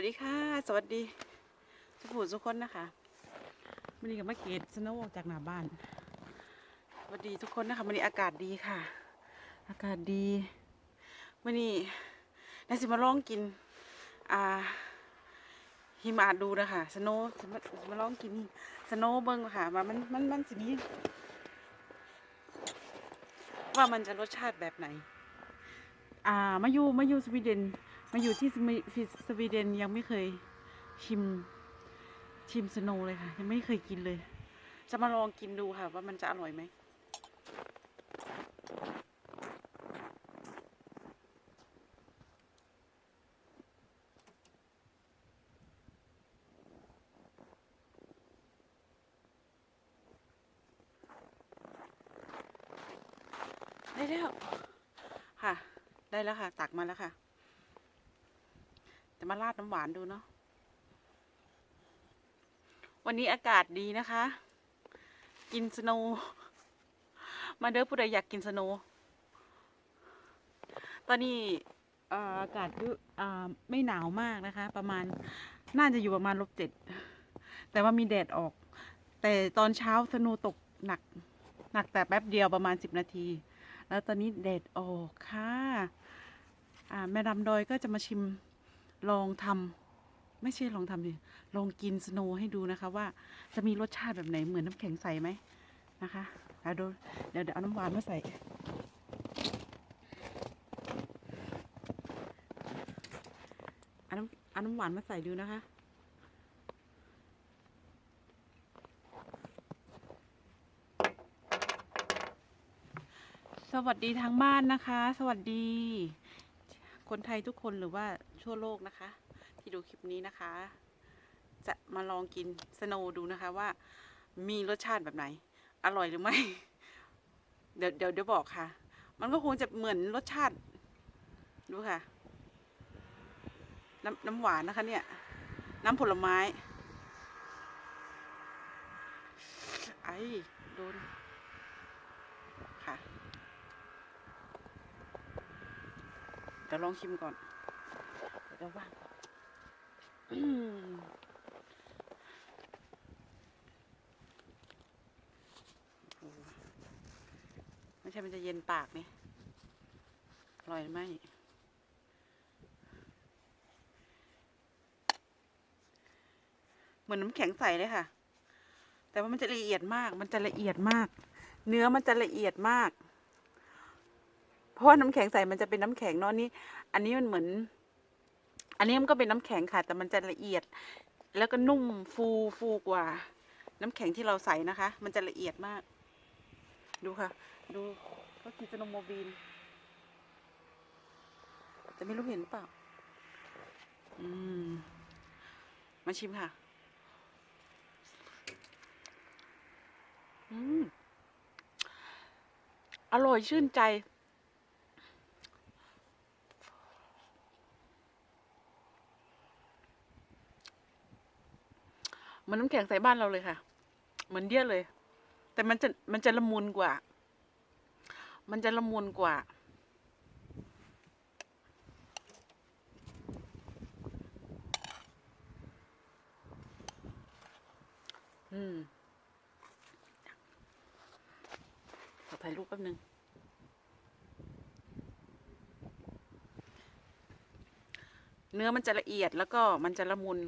วัสดีค่ะ สวัสดีทุกผู้ทุกคนนะคะวันนี้กับมาเกตสโนว์ออกจากหน้าบ้านสวัสดีทุกคนนะคะวันนี้อากาศดีค่ะ อากาศดีวันนี้นายสิมาลองกินอ่าหิมะดูนะคะสโนว์สิมาสิมาลองกินสโนว์เบิ้งค่ะว่ามันมันมันสิมีว่ามันจะรสชาติแบบไหน อ่ามาอยู่มาอยู่สวีเดน มาอยู่ที่สวีเดนยังไม่เคยชิมชิมสโนเลยค่ะ ยังไม่เคยกินเลย จะมาลองกินดูค่ะ ว่ามันจะอร่อยไหมได้แล้วค่ะ ได้แล้วค่ะ ตักมาแล้วค่ะ จะมาราดน้ำหวานดูเนาะ วันนี้อากาศดีนะคะ กินสโนมาเด้อผู้ใดอยากกินสโนตอนนี้อากาศยุอ่าไม่หนาวมากนะคะ ประมาณน่าจะอยู่ประมาณลบเจ็ด แต่ว่ามีแดดออก แต่ตอนเช้าสโนตกหนัก หนักแต่แป๊บเดียวประมาณสิบนาที แล้วตอนนี้แดดออกค่ะแม่ดำดอยก็จะมาชิม ลองทำไม่ใช่ลองทำดิลองกินสโนว์ให้ดูนะคะ ว่าจะมีรสชาติแบบไหนเหมือนน้ำแข็งใสไหมนะคะเดี๋ยวเดี๋ยวเอาน้ำหวานมาใส่เอาน้ำเอาน้ำหวานมาใส่ดูนะคะ สวัสดีทางบ้านนะคะ สวัสดี คนไทยทุกคนหรือว่าทั่วโลกนะคะ ที่ดูคลิปนี้นะคะ จะมาลองกินสโนดูนะคะว่ามีรสชาติแบบไหน อร่อยหรือไม่ เดี๋ยวเดี๋ยวเดี๋ยวบอกค่ะ มันก็คงจะเหมือนรสชาติ ดูค่ะ น้ำน้ำหวานนะคะเนี่ย น้ำผลไม้ ไอ้โดน ค่ะ เดี๋ยวลองชิมก่อน เดี๋ยวว่างก่อนอืมโอ้ไม่ใช่มันจะเย็นปากนี่อร่อยหรือไม่เหมือนน้ำแข็งใสเลยค่ะ แต่ว่ามันจะละเอียดมาก มันจะละเอียดมาก เนื้อมันจะละเอียดมากเพ ราะว่าน้ำแข็งใสมันจะเป็นน้ำแข็งเนอะนี่อันนี้มันเหมือน อันนี้มันก็เป็นน้ำแข็งค่ะ แต่มันจะละเอียด แล้วก็นุ่มฟูฟูกว่า น้ำแข็งที่เราใส่นะคะ มันจะละเอียดมาก ดูค่ะ ดูก็คือนว์โมบิลแต่ไม่รู้เห็นเปล่าอืมมาชิมค่ะ อืม อร่อยชื่นใจ มือนน้ำแข็งใส่บ้านเราเลยค่ะ เหมือนเดียเลย แต่มันจะมันจะละมุนกว่า มันจะละมุนกว่า อืมขอถ่ายรูปแป๊บนึงเนื้อมันจะละเอียดแล้วก็มันจะละมุน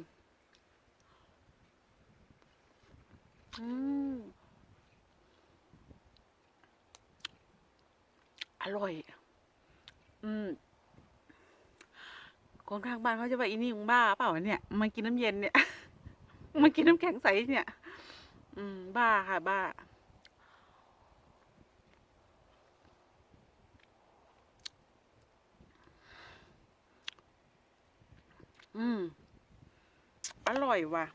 อร่อย อืม คนข้างบ้านเขาจะว่าอีนี่มึงบ้าเปล่าเนี่ย มากินน้ำเย็นเนี่ย มากินน้ำแข็งใสเนี่ย อืม บ้าค่ะ บ้า อืม อร่อยว่ะ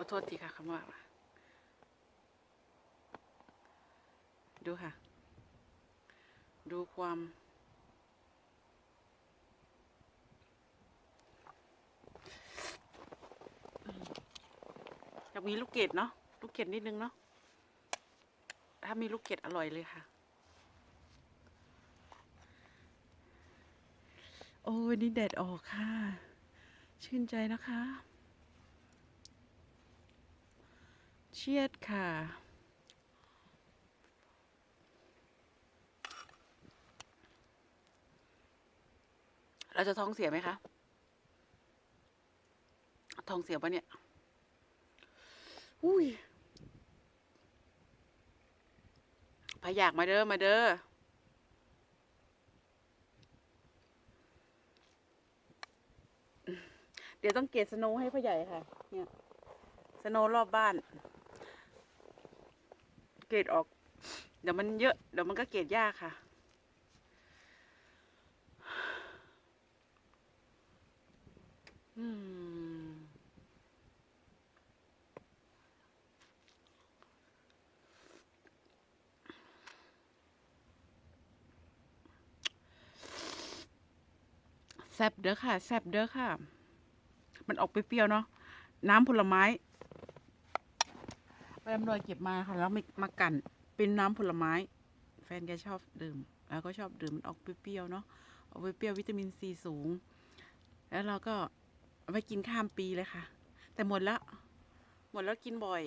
อโทษทีค่ะคำว่า ดูค่ะ ดูความ อยากมีลูกเกดเนาะ ลูกเกดนิดนึงเนาะ ถ้ามีลูกเกดอร่อยเลยค่ะ โอ้ยนี่แดดออกค่ะ ชื่นใจนะคะ เชียดค่ะ เราจะท้องเสียไหมคะ ท้องเสียปะเนี่ย อุ้ยพายากมาเด้อ มาเด้อเดี๋ยวต้องเกตสโนว์ให้พ่อใหญ่ค่ะ เนี่ย สโนว์รอบบ้าน เกตออก เดี๋ยวมันเยอะ เดี๋ยวมันก็เกตยากค่ะ อืม แซบเด้อค่ะ แซบเด้อค่ะ มันออกเปรี้ยวๆเนาะ น้ำผลไม้ ไปอำนวยเก็บมาค่ะแล้วมามากั่นเป็นน้ำผลไม้ แฟนแกชอบดื่ม แล้วก็ชอบดื่มมันออกเปรี้ยวๆเนาะออกเปรี้ยววิตามินซีสูง แล้วเราก็เอาไปกินข้ามปีเลยค่ะ แต่หมดแล้ว หมดแล้วกินบ่อย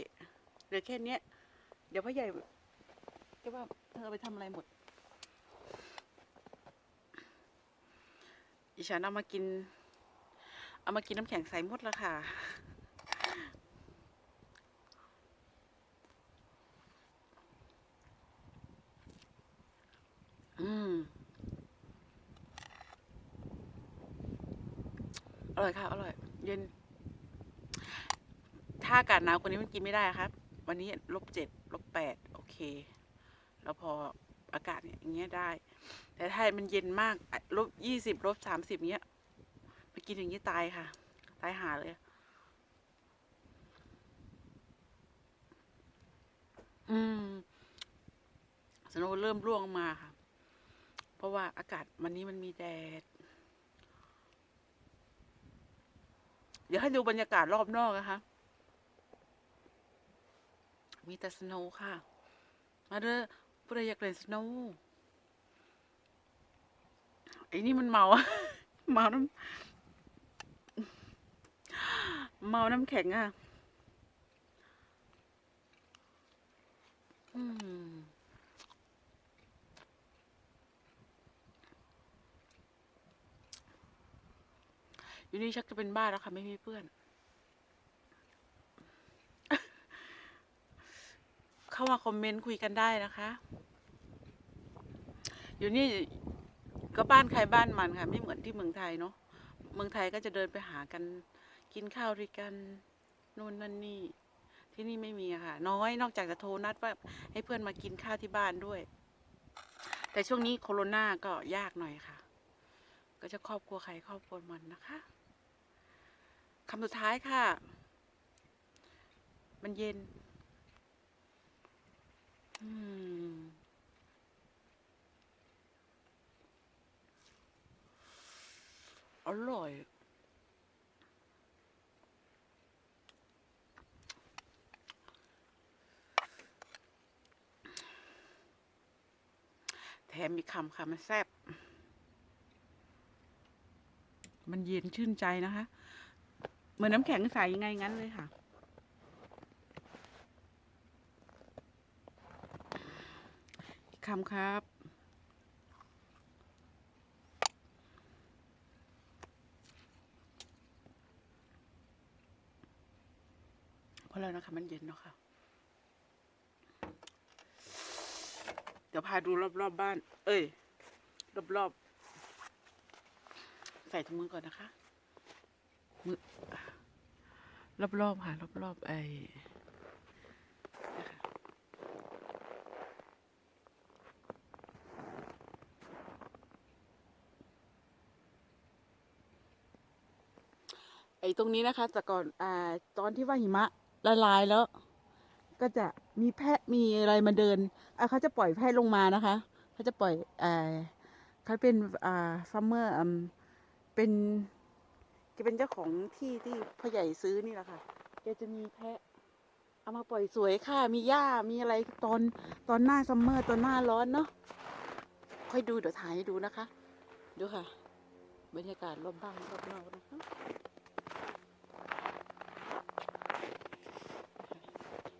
เหลือแค่เนี้ย เดี๋ยวพ่อใหญ่ก็ว่าเธอไปทำอะไรหมดอีฉันเอามากิน เอามากินน้ำแข็งใสหมดแล้วค่ะ อืม อร่อยค่ะ อร่อย เย็น ถ้าอากาศหนาวกว่านี้มันกินไม่ได้ครับ วันนี้ลบเจ็ดลบแปดโอเค แล้วพออากาศเนี่ยอย่างเงี้ยได้ แต่ถ้ามันเย็นมากลบยี่สิบลบสามสิบเงี้ยไปกินอย่างนี้ตายค่ะ ตายหาเลย อืมสโนว์เริ่มร่วงมาค่ะ เพราะว่าอากาศวันนี้มันมีแดด เดี๋ยวให้ดูบรรยากาศรอบนอกนะคะ มีแต่สโนว์ค่ะ มาเด้อผู้ใดอยากเล่นสโนว์ไอ้นี่มันเมาเมาน้ำเมาน้ำแข็งอะอืม อยู่นี่ชักจะเป็นบ้าแล้วค่ะ ไม่มีเพื่อน เข้ามาคอมเมนต์คุยกันได้นะคะ อยู่นี่ก็บ้านใครบ้านมันค่ะ ไม่เหมือนที่เมืองไทยเนาะเมืองไทยก็จะเดินไปหากันกินข้าวด้วยกันนู่นนั่นนี่ ที่นี่ไม่มีค่ะ น้อยนอกจากจะโทรนัดว่าให้เพื่อนมากินข้าวที่บ้านด้วย แต่ช่วงนี้โควิดก็ยากหน่อยค่ะ ก็จะครอบครัวใครครอบครัวมันนะคะ คำสุดท้ายค่ะ มันเย็น อืม อร่อย แถมมีคำค่ะ มันแซ่บ มันเย็นชื่นใจนะคะ มือนน้ำแข็งใสยังไงงั้นเลยค่ะ คำครับพราะแล้วนะคะ มันเย็นเนาะค่ะ เดี๋ยวพาดูรอบๆบบ้าน เอ้ย รอบๆใส่ถุงมือก่อนนะคะมือ รอบๆค่ะรอบๆไอ้ไอ้ตรงนี้นะคะ แต่ก่อนอ่าตอนที่ว่าหิมะละลายแล้ว ก็จะมีแพะมีอะไรมาเดินอะเขาจะปล่อยแพะลงมานะคะ เขาจะปล่อยอ่าเขาเป็นอ่าฟาร์มเมอร์เป็น แกเป็นเจ้าของที่ที่พ่อใหญ่ซื้อนี่แหละค่ะแกจะมีแพะ เอามาปล่อยสวยค่ะ มีหญ้ามีอะไรตอนตอนหน้าซัมเมอร์ตอนหน้าร้อนเนาะค่อยดูเดี๋ยวถ่ายให้ดูนะคะ ดูค่ะ บรรยากาศรอบบ้านรอบนอกนะคะ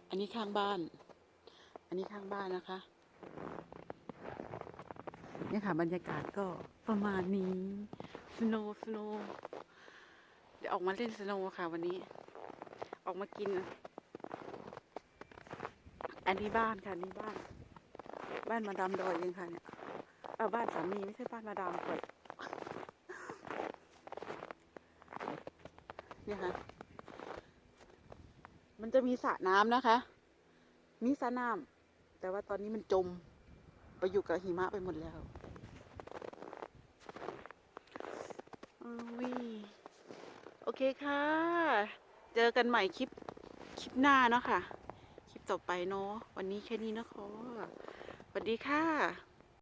อันนี้ข้างบ้าน อันนี้ข้างบ้านนะคะนี่ค่ะบรรยากาศก็ประมาณนี้ สโนว์สโนว์ เดี๋ยวออกมาเล่นสโนว์ค่ะวันนี้ ออกมากิน อันนี้บ้านค่ะนนี่บ้าน บ้านมาดามดอยเองค่ะเนี่ยเออบ้านสามีไม่ใช่บ้านมาดามก่อนเนี่ยค่ะ มันจะมีสระน้ำนะคะ มีสระน้ำแต่ว่าตอนนี้มันจม ไปอยู่กับหิมะไปหมดแล้วอุ้ยโอเค ค่ะ เจอกันใหม่คลิป คลิปหน้าเนาะค่ะ คลิปต่อไปเนาะ วันนี้แค่นี้นะคะสวัสดีค่ะ